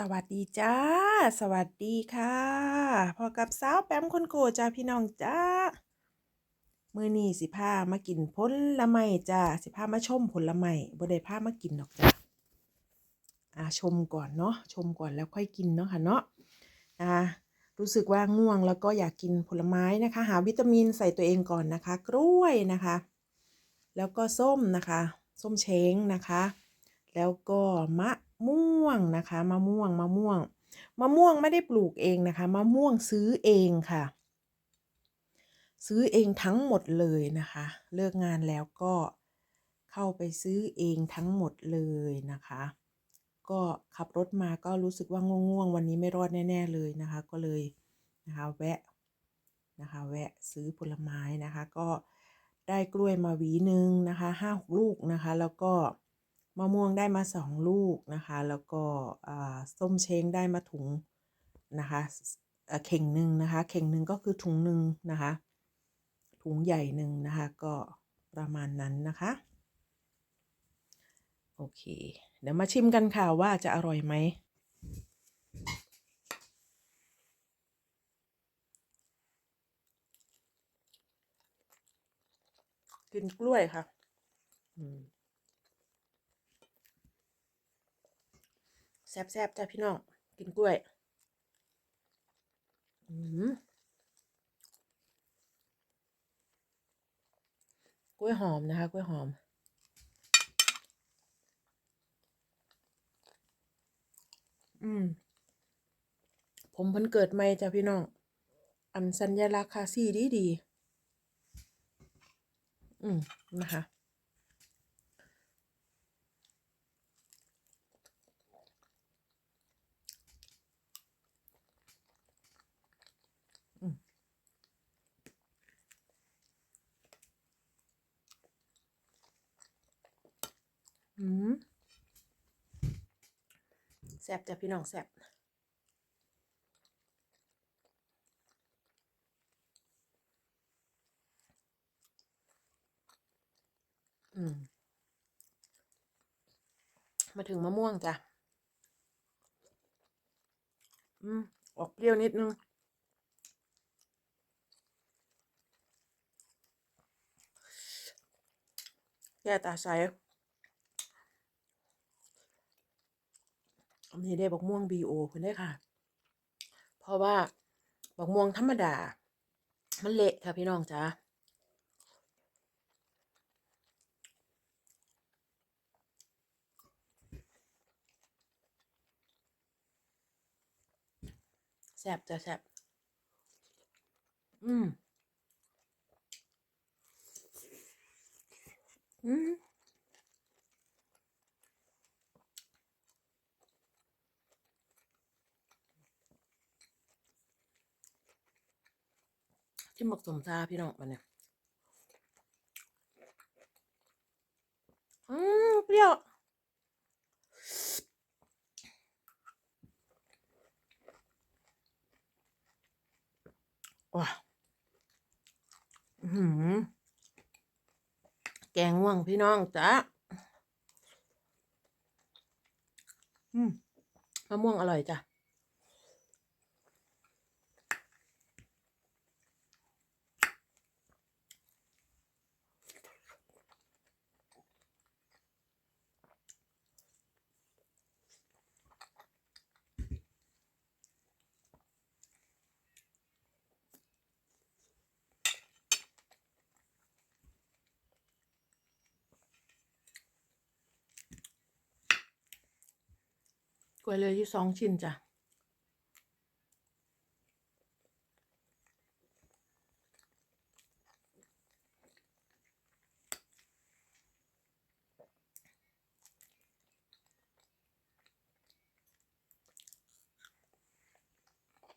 สวัสดีจ้า สวัสดีค่ะ พอกับสาวแปมคนโกจ้าพี่น้องจ้ามื้อนี้สิพามากินผลไม้จ้าสิพามาชมผลไม้บ่ได้พามากินดอกจ้าอ่าชมก่อนเนาะชมก่อนแล้วค่อยกินเนาะค่ะเนาะอ่ารู้สึกว่าง่วงแล้วก็อยากกินผลไม้นะคะ หาวิตามินใส่ตัวเองก่อนนะคะ กล้วยนะคะ แล้วก็ส้มนะคะ ส้มเช้งนะคะ แล้วก็มะ ม่วงนะคะมะม่วงมะม่วงมะม่วงไม่ได้ปลูกเองนะคะมะม่วงซื้อเองค่ะ ซื้อเองทั้งหมดเลยนะคะ เลิกงานแล้วก็เข้าไปซื้อเองทั้งหมดเลยนะคะ ก็ขับรถมาก็รู้สึกว่าง่วงๆวันนี้ไม่รอดแน่ ๆเลยนะคะ ก็เลยนะคะแวะนะคะแวะซื้อผลไม้นะคะ ก็ได้กล้วยมาหวีหนึ่งนะคะห้าหกลูกนะคะ แล้วก็ มะม่วงได้มาสองลูกนะคะ แล้วก็ส้มเช้งได้มาถุงนะคะเอ่อเข่งหนึ่งนะคะ เข่งหนึ่งก็คือถุงหนึ่งนะคะ ถุงใหญ่หนึ่งนะคะ ก็ประมาณนั้นนะคะ โอเค เดี๋ยวมาชิมกันค่ะว่าจะอร่อยไหมกินกล้วยค่ะ อืม แซ่บๆจ้ะพี่น้อง กินกล้วย อืมกล้วยหอมนะคะ กล้วยหอม อืม ผมเพิ่นเกิดใหม่จ้ะพี่น้อง อันสัญลักษณ์คาซี่ดีดี อืม นะคะ อืม อืม แซ่บจ้ะพี่น้องแซ่บอืม มาถึงมะม่วงจ้ะ อืม ออกเปรี้ยวนิดนึงแก้ตาใส อันนี้ได้บักม่วงบีโอคุณได้ค่ะ เพราะว่าบักม่วงธรรมดา มันเละค่ะพี่น้องจ้าแซ่บจ้ะแซ่บอืม อืม จิ้มบักสมซาพี่น้องมันเนี่ยอืมเปรี้ยวว้าหือแกงง่วงพี่น้องจ้าอืมมะม่วงอร่อยจ้ะ กล้วยเลยี่สองชิ้นจ้ะ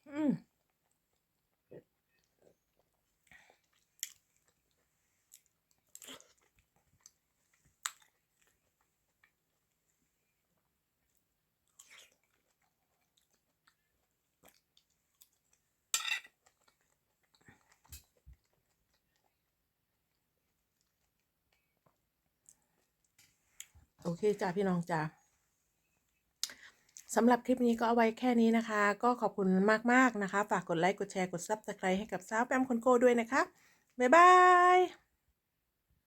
อืม อเคจ้าพี่น้องจ้าสำหรับคลิปนี้ก็เอาไว้แค่นี้นะคะ ก็ขอบคุณมาก ๆ นะคะ ฝากกดไลค์ กดแชร์ กดซับสไครต์ให้กับสาวแปมคนโก้ด้วยนะคะ บ๊ายบาย